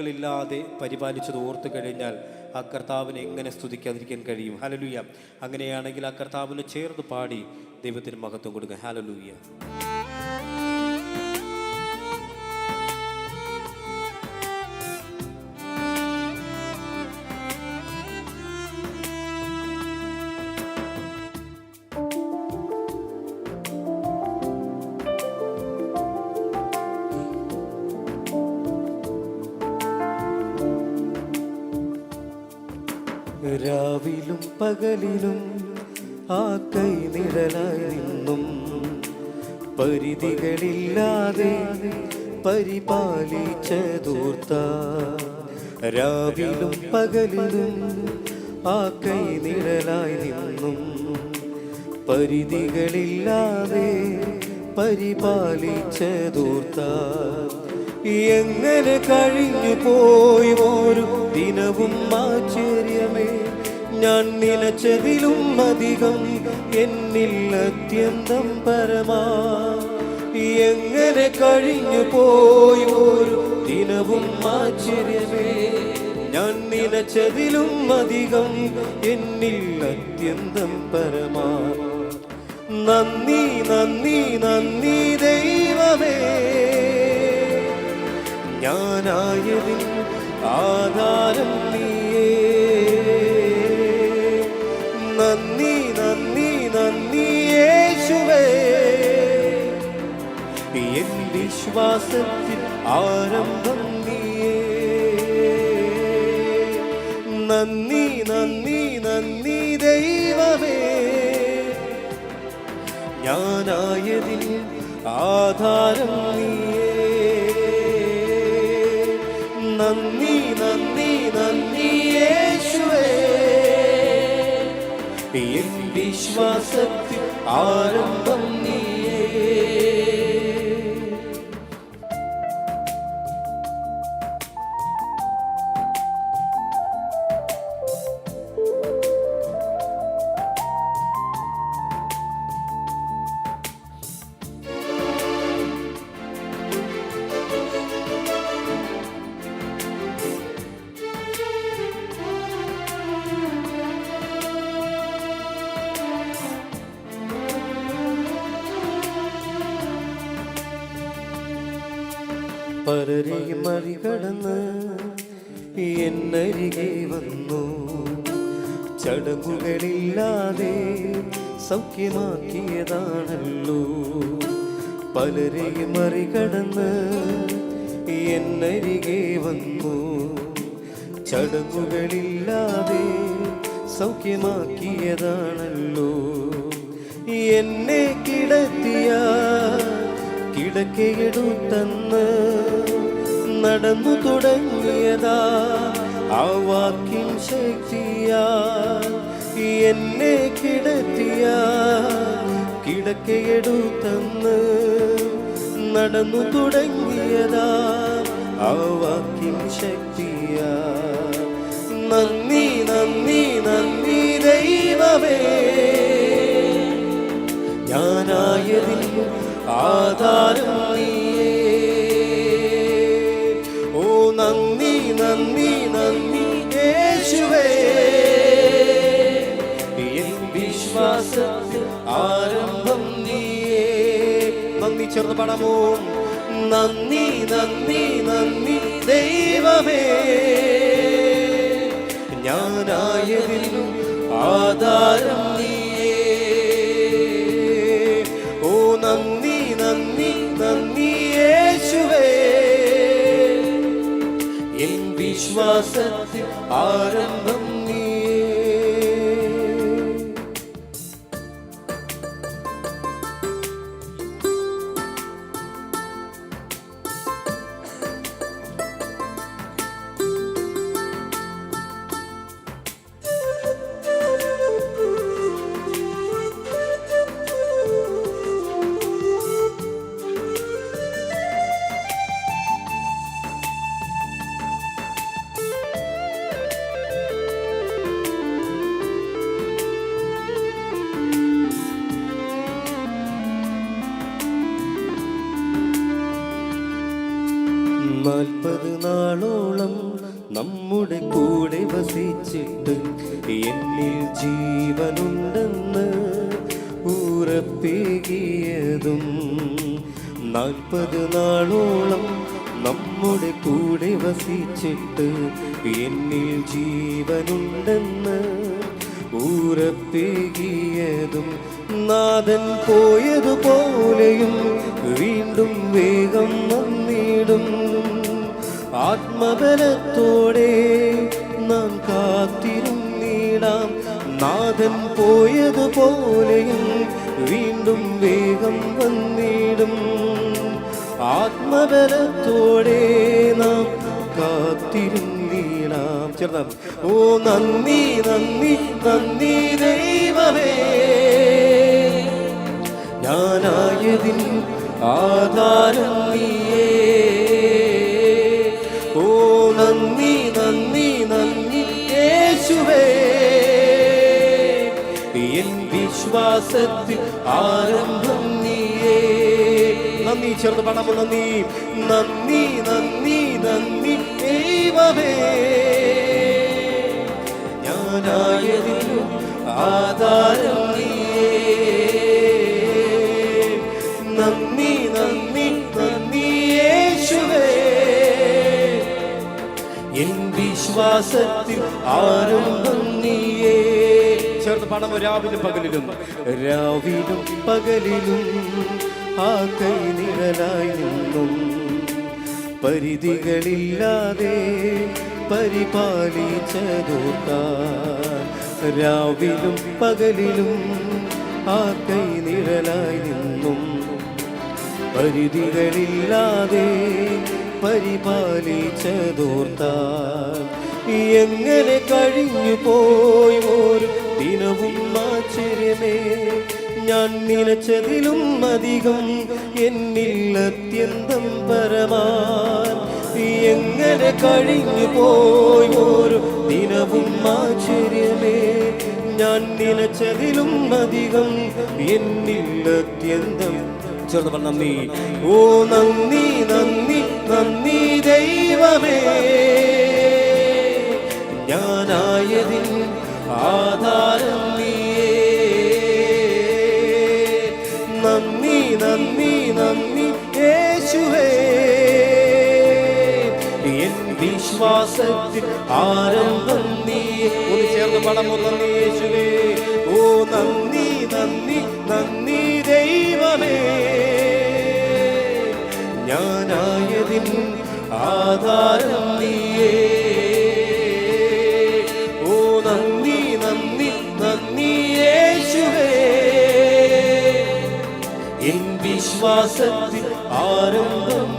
ില്ലാതെ പരിപാലിച്ചത് ഓർത്തു കഴിഞ്ഞാൽ ആ കർത്താവിനെ എങ്ങനെ സ്തുതിക്കാതിരിക്കാൻ കഴിയും? ഹലലൂയ അങ്ങനെയാണെങ്കിൽ ആ കർത്താവിന് ചേർന്ന് പാടി ദൈവത്തിന് മഹത്വം കൊടുക്കുക. ഹലലൂയ രാവിലും പകലിലും ആ കൈ നിഴലായി നിന്നും പരിധികളില്ലാതെ പരിപാലിച്ച ദൂർത്ത രാവിലും പകലിലും ആ കൈ നിഴലായി നിന്നും പരിധികളില്ലാതെ പരിപാലിച്ച ദൂർത്ത എങ്ങനെ കഴിഞ്ഞു പോയി ഒരു ദിനവും ആശ്ചര്യമേ ഞാൻ നിലച്ചതിലും അധികം എന്നിൽ അത്യന്തം പരമാ. എങ്ങനെ കഴിഞ്ഞു പോയി ഒരു ദിനവും ആശ്ചര്യമേ ഞാൻ നിലച്ചതിലും അധികം എന്നിൽ അത്യന്തം പരമാ. നന്ദി നന്ദി നന്ദി ദൈവമേ. ഞാനായതിൻ ആധാരം നീയേ. നന്ദി നന്ദി നന്ദി യേശുവേ. എൻ വിശ്വാസത്തിൽ ആരംഭം നന്ദി നന്ദി നന്ദി ദൈവമേ. ഞാനായതിൽ ആധാരം നീയേ. വിശ്വാസത്തിൽ ആരംഭം പലരെയും മറികടന്ന് എന്നരികെ വന്നു. ചടങ്ങുകളില്ലാതെ സൗഖ്യമാക്കിയതാണല്ലോ. പലരെയും മറികടന്ന് എന്നരികെ വന്നു. ചടങ്ങുകളില്ലാതെ സൗഖ്യമാക്കിയതാണല്ലോ. എന്നെ കിടത്തിയ കിടക്കയെടുത്തന്ന് നടന്നു തുടങ്ങിയതാ ആ വാക്കിൻ ശക്തിയാ എന്നെ കിടത്തിയ കിടക്കയെടുത്തന്ന് നടന്നു തുടങ്ങിയതാ ആ വാക്കിൻ ശക്തിയാ. നന്ദി നന്ദി നന്ദി ദൈവമേ. ആധാരം ഓ നന്ദി നന്ദി നന്ദി യേശുവേ. വിശ്വാസത്തിൽ ആരംഭം നീയേ. നന്ദി ചേർന്ന് പടമോ? നന്ദി നന്ദി നന്ദി ദൈവമേ. ഞാനായതിനും ആധാരം വിശ്വാസത്തിൽ ആരംഭം നമ്മുടെ കൂടെ വസിച്ചിട്ട് എന്നിൽ ജീവനുണ്ടെന്ന് ഉറപ്പേകിയതും നാൽപ്പത് നാളോളം നമ്മുടെ കൂടെ വസിച്ചിട്ട് എന്നിൽ ജീവനുണ്ടെന്ന് ഊറപ്പേകിയതും നാഥൻ പോയതുപോലെയും വീണ്ടും വേഗം വന്നിടും ആത്മബലത്തോടെ നാം കാത്തിരുന്നിടാം. നാഥൻ പോയതുപോലെയും വീണ്ടും വേഗം വന്നിടും. ആത്മബലത്തോടെ നാം കാത്തിരുന്നിടാം. ചേർന്നാം ഓ നന്ദി നന്ദി നന്ദി ദൈവമേ. ഞാനായതിൻ ആധാരം നീയേ. ഓ നന്ദി നന്ദി നന്ദി യേശുവേ. എൻ വിശ്വാസത്തിൽ ആരംഭം നീയേ. നന്ദി ചേർന്ന് പണം നന്ദി നന്ദി നന്ദി നന്ദി ദൈവമേ. ഞാനായതിലും ആധാരം വിശ്വാസത്തിൽ ആരും നീയേ ചേർന്ന് പണം രാവിലും പകലിലും. രാവിലും പകലിലും ആ കൈ നിഴലായി നിന്നും. പരിധികളില്ലാതെ പരിപാലിച്ചതോത്ത രാവിലും പകലിലും ആ കൈ നിഴലായി നിന്നും. പരിധികളില്ലാതെ പരിപാലിച്ചതോർത്താൽ എങ്ങനെ കഴിഞ്ഞു പോയി ഒരു ദിനവും ആശ്ചര്യമേ? ഞാൻ നിലച്ചതിലും അധികം എന്നിൽ അത്യന്തം പരമാൻ എങ്ങനെ കഴിഞ്ഞു പോയി ഒരു ദിനവും ആശ്ചര്യമേ? ഞാൻ നിലച്ചതിലും അധികം എന്നിൽ അത്യന്തം ചേർന്ന് നന്ദി. ഓ നന്ദി നന്ദി. ആധാരം നീയേ. യേശുവേ. വിശ്വാസത്തിൽ യേശുവേ. ഓ ദൈവമേ. ആധാരം നീയേ. വിശ്വാസത്തിൽ ആരംഭം